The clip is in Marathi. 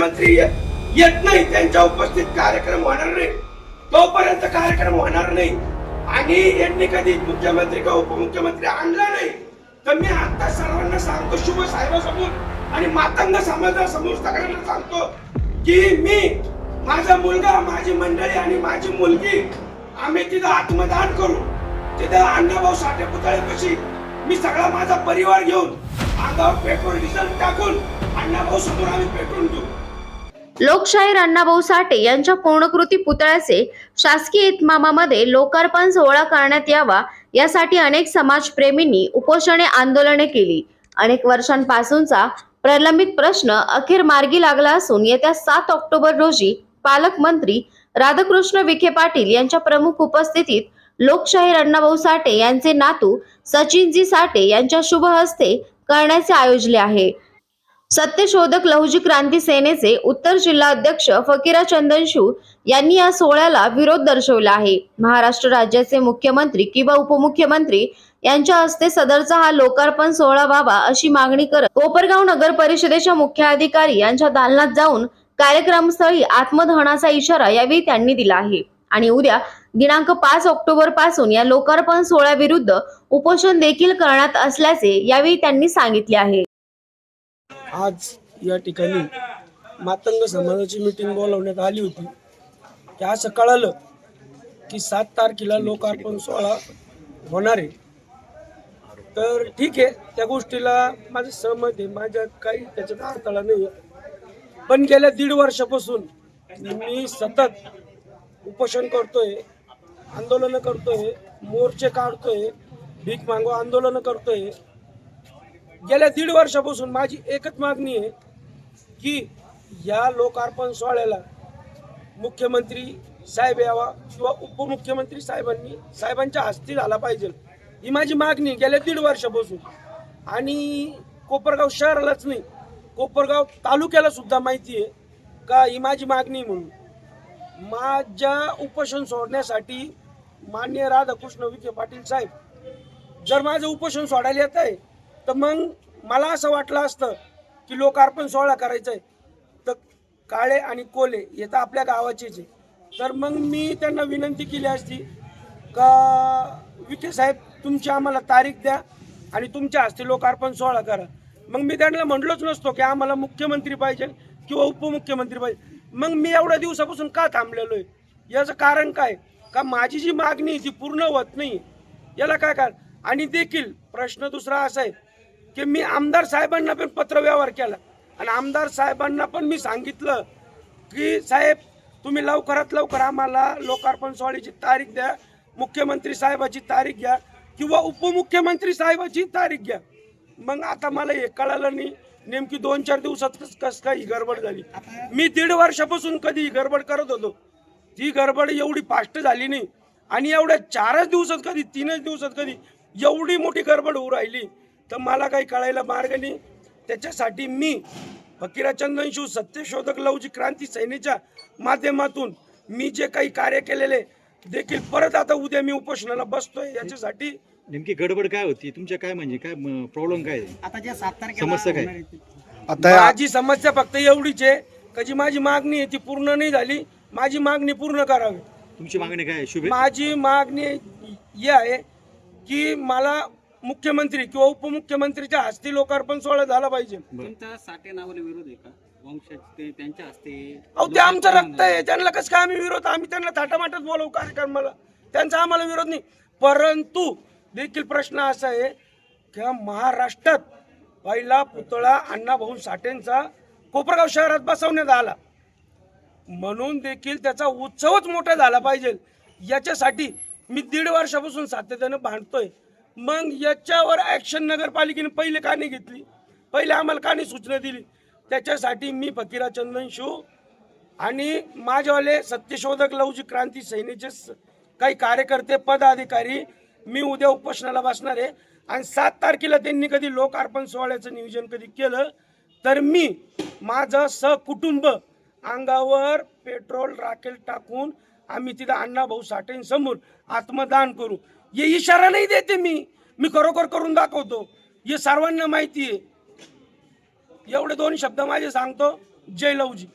मंत्री येत नाही. त्यांच्या उपस्थित कार्यक्रम होणार नाही. तोपर्यंत कार्यक्रम होणार नाही. आणि यांनी कधी मुख्यमंत्री किंवा उपमुख्यमंत्री आणला नाही? तर मी आता सर्वांना सांगतो शुभ साहेबांसमोर आणि मातंग समाजासमोर सगळ्यांना सांगतो की मी माझा मुलगा माझी मंडळी आणि माझी मुलगी आम्ही तिथं आत्मदान करू. तिथं अण्णाभाऊ साठे पुतळ्यापाशी मी सगळा माझा परिवार घेऊन अंगावर पेट्रोल डिझेल टाकून अण्णाभाऊ समोर आम्ही पेट्रोल देऊ. लोकशाहीर अण्णाभाऊ साठे यांच्या पूर्णकृती पुतळ्याचे शासकीय इतमामामध्ये लोकार्पण सोहळा करण्यात यावा यासाठी अनेक समाजप्रेमींनी उपोषणे आंदोलने केली. अनेक वर्षांपासूनचा प्रलंबित प्रश्न अखेर मार्गी लागला असून येत्या सात ऑक्टोबर रोजी पालकमंत्री राधाकृष्ण विखे पाटील यांच्या प्रमुख उपस्थितीत लोकशाहीर अण्णाभाऊ साठे यांचे नातू सचिनजी साठे यांच्या शुभ हस्ते करण्याचे आयोजले आहे. सत्यशोधक लहुजी क्रांती सेनेचे उत्तर जिल्हा अध्यक्ष फकीरा चंदनशू यांनी या सोहळ्याला विरोध दर्शवला आहे. महाराष्ट्र राज्याचे मुख्यमंत्री किंवा उपमुख्यमंत्री यांच्या हस्ते सदरचा हा लोकार्पण सोहळा व्हावा अशी मागणी करत कोपरगाव नगर परिषदेच्या मुख्याधिकारी यांच्या दालनात जाऊन कार्यक्रमस्थळी आत्मदहनाचा इशारा यावेळी त्यांनी दिला आहे. आणि उद्या दिनांक पाच ऑक्टोबरपासून या लोकार्पण सोहळ्याविरुद्ध उपोषण देखील करण्यात असल्याचे यावेळी त्यांनी सांगितले आहे. आज या ठिकाणी मातंग समाजाची मीटिंग बोलावण्यात आली होती. की असं कळालं की सात तारखेला लोकार्पण सोहळा होणार आहे. तर ठीक आहे त्या गोष्टीला माझं सहमत आहे. माझ्या काही त्याच्यात अडथळा नाही आहे. पण गेल्या दीड वर्षापासून मी सतत उपोषण करतोय आंदोलनं करतोय मोर्चे काढतोय भीक मागो आंदोलनं करतोय. गेल्या दीड वर्षापासून माझी एकच मागणी आहे की या लोकार्पण सोहळ्याला मुख्यमंत्री साहेब यावा किंवा उपमुख्यमंत्री साहेबांनी साहेबांच्या हस्ती झाला पाहिजे. ही माझी मागणी गेल्या दीड वर्षापासून. आणि कोपरगाव शहरालाच नाही कोपरगाव तालुक्याला सुद्धा माहिती आहे का ही माझी मागणी म्हणून. माझ्या उपोषण सोडण्यासाठी मान्य राधाकृष्ण विखे पाटील साहेब जर माझं उपोषण सोडायला येत आहे तर मग मला असं वाटलं असतं की लोकार्पण सोहळा करायचा आहे तर काळे आणि कोले हे तर आपल्या गावाचेच आहे. तर मग मी त्यांना विनंती केली असती का विखे साहेब तुमची आम्हाला तारीख द्या आणि तुमच्या हस्ते लोकार्पण सोहळा करा. मग मी त्यांना म्हटलोच नसतो की आम्हाला मुख्यमंत्री पाहिजे किंवा उपमुख्यमंत्री पाहिजे. मग मी एवढ्या दिवसापासून का थांबलेलो आहे याचं कारण काय? का माझी जी मागणी आहे ती पूर्ण होत नाही. याला काय कारण? आणि देखील प्रश्न दुसरा असा आहे की मी आमदार साहेबांना पण पत्रव्यवहार केला. आणि आमदार साहेबांना पण मी सांगितलं की साहेब तुम्ही लवकरात लवकर आम्हाला लोकार्पण सोहळ्याची तारीख द्या मुख्यमंत्री साहेबाची तारीख घ्या किंवा उपमुख्यमंत्री साहेबाची तारीख घ्या. मग आता मला हे कळालं नाही. नेमकी दोन चार दिवसात कस काय ही गडबड झाली. मी दीड वर्षापासून कधी ही गडबड करत होतो. ती गडबड एवढी फास्ट झाली नाही. आणि एवढ्या चारच दिवसात कधी तीनच दिवसात कधी एवढी मोठी गडबड होऊ राहिली. तर मला काही कळायला मार्ग नाही त्याच्यासाठी मी फकीरा चंदनशू सत्यशोधक लवजी क्रांती सेनेच्या माध्यमातून मी जे काही कार्य केलेले देखील परत आता उद्या मी उपोषणाला बसतोय याच्यासाठी नेमकी गडबड काय होती तुमच्या काय म्हणजे काय प्रॉब्लेम काय आहे? आता जे सात तारखेला समस्या काय? आता माझी समस्या फक्त एवढीच आहे का जी माझी मागणी आहे ती पूर्ण नाही झाली माझी मागणी पूर्ण करावी तुमची मागणी काय आहे? शुभे माझी मागणी ही आहे की मला मुख्यमंत्री किंवा उपमुख्यमंत्रीच्या हस्ते लोकार्पण सोहळा झाला पाहिजे. तुमचा साठे नावाला विरोध आहे का? वंशाचे ते त्यांच्या हस्ते अहो ते आमचं रक्त आहे. त्यांना कसं काय आम्ही विरोध? आम्ही त्यांना थाटामाटच बोलवू कार्यक्रमाला. त्यांचा आम्हाला विरोध नाही. परंतु देखील प्रश्न असा आहे की महाराष्ट्रात पहिला पुतळा अण्णाभाऊ साठेंचा कोपरगाव शहरात बसवण्यात आला. म्हणून देखील त्याचा उत्सवच मोठा झाला पाहिजे. याच्यासाठी मी दीड वर्षापासून सातत्यानं भांडतोय. मग याच्यावर ॲक्शन नगरपालिकेने पहिले का नाही घेतली? पहिले आम्हाला का नाही सूचना दिली? त्याच्यासाठी मी फकीरा चंदन शो आणि माझ्यावाले सत्यशोधक लवजी क्रांती सैनेचे स- काही कार्यकर्ते पदाधिकारी मी उद्या उपोषणाला बसणार आहे. आणि सात तारखेला त्यांनी कधी लोकार्पण सोहळ्याचं नियोजन कधी केलं तर मी माझं सहकुटुंब अंगावर पेट्रोल राखेल टाकून आम्ही तिथं अण्णाभाऊ साठेंसमोर आत्मदान करू. हे इशारा नाही देते मी. मी खरोखर करून दाखवतो. हे सर्वांना माहिती आहे. एवढे दोन शब्द माझे सांगतो. जय लवजी.